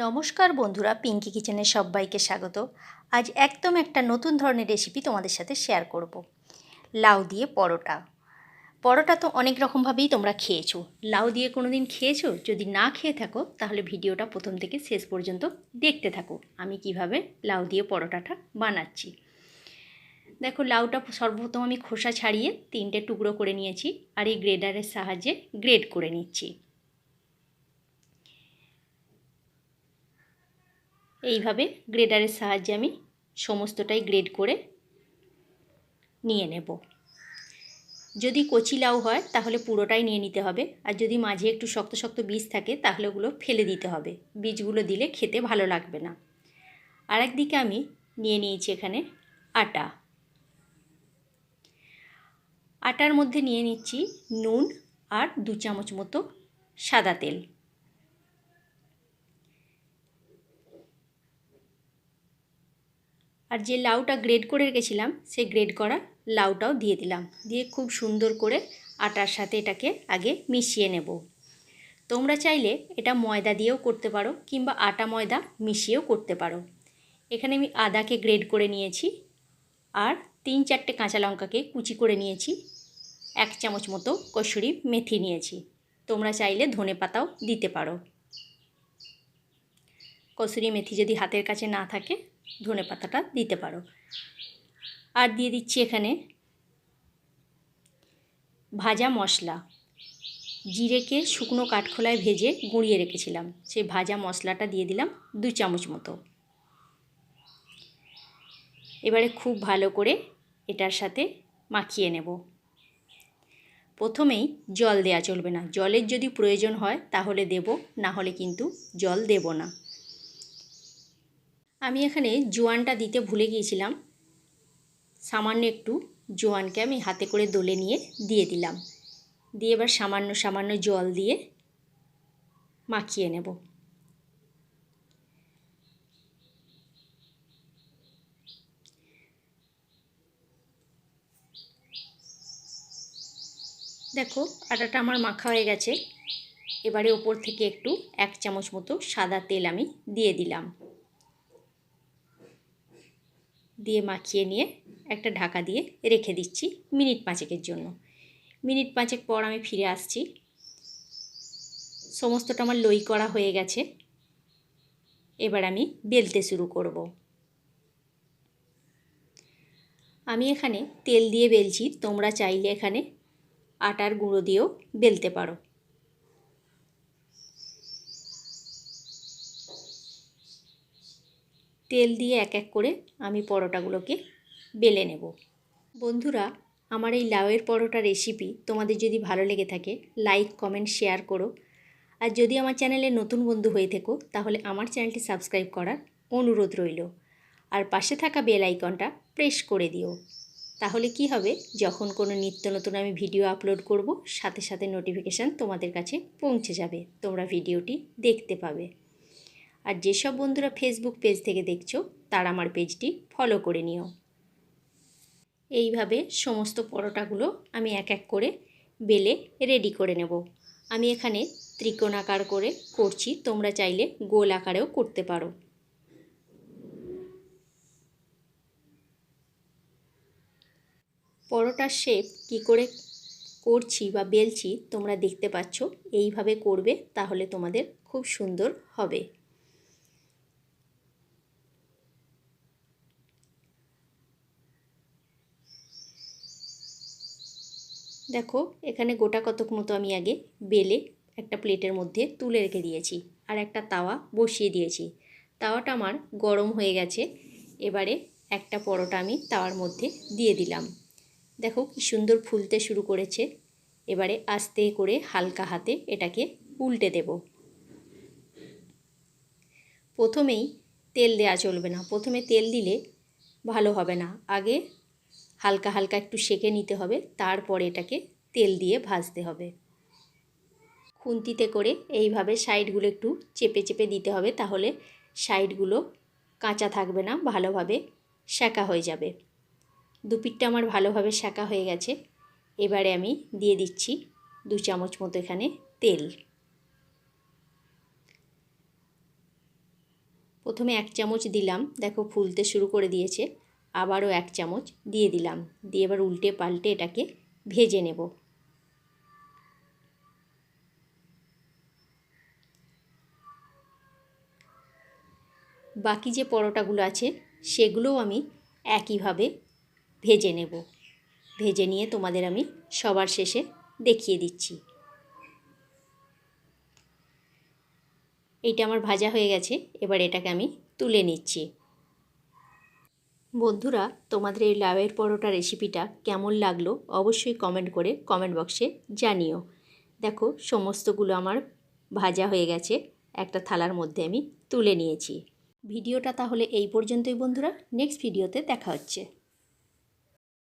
নমস্কার বন্ধুরা পিঙ্কি কিচেনের সবাইকে স্বাগত। আজ একদম একটা নতুন ধরনের রেসিপি তোমাদের সাথে শেয়ার করব। লাউ দিয়ে পরোটা। পরোটা তো অনেক রকমভাবেই তোমরা খেয়েছো। লাউ দিয়ে কোনো দিন খেয়েছো? যদি না খেয়ে থাকো, তাহলে ভিডিওটা প্রথম থেকে শেষ পর্যন্ত দেখতে থাকো। আমি কীভাবে লাউ দিয়ে পরোটাটা বানাচ্ছি। দেখো, লাউটা সর্বপ্রথম আমি খোসা ছাড়িয়ে তিনটে টুকরো করে নিয়েছি আর এই গ্রেডারের সাহায্যে গ্রেড করে নিচ্ছি। এইভাবে গ্রেডারের সাহায্যে আমি সমস্তটাই গ্রেড করে নিয়ে নেব। যদি কচি লাউ হয়, তাহলে পুরোটাই নিয়ে নিতে হবে। আর যদি মাঝে একটু শক্ত শক্ত বীজ থাকে, তাহলে ওগুলো ফেলে দিতে হবে। বীজগুলো দিলে খেতে ভালো লাগবে না। আর একদিকে আমি নিয়ে নিয়েছি এখানে আটা। আটার মধ্যে নিয়ে নিচ্ছি নুন আর দু চামচ মতো সাদা তেল। আর যে লাউটা গ্রেড করে রেখেছিলাম, সেই গ্রেড করা লাউটাও দিয়ে দিলাম। দিয়ে খুব সুন্দর করে আটার সাথে এটাকে আগে মিশিয়ে নেব। তোমরা চাইলে এটা ময়দা দিয়েও করতে পারো কিংবা আটা ময়দা মিশিয়েও করতে পারো। এখানে আমি আদাকে গ্রেড করে নিয়েছি আর তিন চারটে কাঁচা লঙ্কাকে কুচি করে নিয়েছি। এক চামচ মতো কসুরি মেথি নিয়েছি। তোমরা চাইলে ধনে পাতাও দিতে পারো। কসুরি মেথি যদি হাতের কাছে না থাকে ধনে পাতাটা দিতে পারো। আর দিয়ে দিচ্ছি এখানে ভাজা মশলা। জিরেকে শুকনো কাঠখোলায় ভেজে গুঁড়িয়ে রেখেছিলাম। সেই ভাজা মশলাটা দিয়ে দিলাম দু চামচ মতো। এবারে খুব ভালো করে এটার সাথে মাখিয়ে নেব। প্রথমেই জল দেয়া চলবে না। জলের যদি প্রয়োজন হয় তাহলে দেব, না হলে কিন্তু জল দেব না। আমি এখানে জোয়ানটা দিতে ভুলে গিয়েছিলাম। সামান্য একটু জোয়ানকে আমি হাতে করে দলে নিয়ে দিয়ে দিলাম। দিয়ে এবার সামান্য সামান্য জল দিয়ে মাখিয়ে নেব। দেখো, আটাটা আমার মাখা হয়ে গেছে। এবারে ওপর থেকে একটু এক চামচ মতো সাদা তেল আমি দিয়ে দিলাম। দিয়ে মাখিয়ে নিয়ে একটা ঢাকা দিয়ে রেখে দিচ্ছি মিনিট পাঁচেকের জন্য। মিনিট পাঁচেক পর আমি ফিরে আসছি। সমস্তটা আমার লই করা হয়ে গেছে। এবার আমি বেলতে শুরু করব। আমি এখানে তেল দিয়ে বেলছি। তোমরা চাইলে এখানে আটার গুঁড়ো দিয়েও বেলতে পারো। তেল দিয়ে এক এক করে আমি পরোটাগুলোকে বেলে নেব। বন্ধুরা, আমার এই লাউয়ের পরোটা রেসিপি তোমাদের যদি ভালো লেগে থাকে লাইক কমেন্ট শেয়ার করো। আর যদি আমার চ্যানেলে নতুন বন্ধু হয়ে থেকো, তাহলে আমার চ্যানেলটি সাবস্ক্রাইব করার অনুরোধ রইল। আর পাশে থাকা বেল আইকনটা প্রেস করে দিও। তাহলে কি হবে, যখন কোনো নিত্য নতুন আমি ভিডিও আপলোড করব, সাথে সাথে নোটিফিকেশান তোমাদের কাছে পৌঁছে যাবে। তোমরা ভিডিওটি দেখতে পাবে। আর যেসব বন্ধুরা ফেসবুক পেজ থেকে দেখছ, তারা আমার পেজটি ফলো করে নিও। এইভাবে সমস্ত পরোটাগুলো আমি এক এক করে বেলে রেডি করে নেব। আমি এখানে ত্রিকোণ আকার করে করছি, তোমরা চাইলে গোল আকারেও করতে পারো। পরোটার শেপ কি করে করছি বা বেলছি, তোমরা দেখতে পাচ্ছ, এইভাবে করবে, তাহলে তোমাদের খুব সুন্দর হবে। দেখো, এখানে গোটা কতক মতো আমি আগে বেলে একটা প্লেটের মধ্যে তুলে রেখে দিয়েছি আর একটা তাওয়া বসিয়ে দিয়েছি। তাওয়াটা আমার গরম হয়ে গেছে, এবারে একটা পরোটা আমি তাওয়ার মধ্যে দিয়ে দিলাম। দেখো কি সুন্দর ফুলতে শুরু করেছে, এবারে আস্তে করে হালকা হাতে এটাকে উল্টে দেব। প্রথমেই তেল দেওয়া চলবে না, প্রথমে তেল দিলে ভালো হবে না। আগে হালকা হালকা একটু সেকে নিতে হবে, তারপরে এটাকে তেল দিয়ে ভাজতে হবে। খুন্তিতে করে এইভাবে সাইডগুলো একটু চেপে চেপে দিতে হবে, তাহলে সাইডগুলো কাঁচা থাকবে না, ভালোভাবে সেকা হয়ে যাবে। দুপিটটা আমার ভালোভাবে সেকা হয়ে গেছে। এবারে আমি দিয়ে দিচ্ছি দু চামচ মতো এখানে তেল। প্রথমে এক চামচ দিলাম, দেখো ফুলতে শুরু করে দিয়েছে। আবারও এক চামচ দিয়ে দিলাম। দিয়ে এবার উল্টে পাল্টে এটাকে ভেজে নেব। বাকি যে পরোটাগুলো আছে, সেগুলোও আমি একইভাবে ভেজে নেব। ভেজে নিয়ে তোমাদের আমি সবার শেষে দেখিয়ে দিচ্ছি। এইটা আমার ভাজা হয়ে গেছে, এবার এটাকে আমি তুলে নিচ্ছি। বন্ধুরা, তোমাদের এই লাউয়ের পরোটা রেসিপিটা কেমন লাগল অবশ্যই কমেন্ট করে কমেন্ট বক্সে জানিও। দেখো, সমস্তগুলো আমার ভাজা হয়ে গেছে, একটা থালার মধ্যে আমি তুলে নিয়েছি। ভিডিওটা তাহলে এই পর্যন্তই বন্ধুরা নেক্সট ভিডিওতে দেখা হচ্ছে।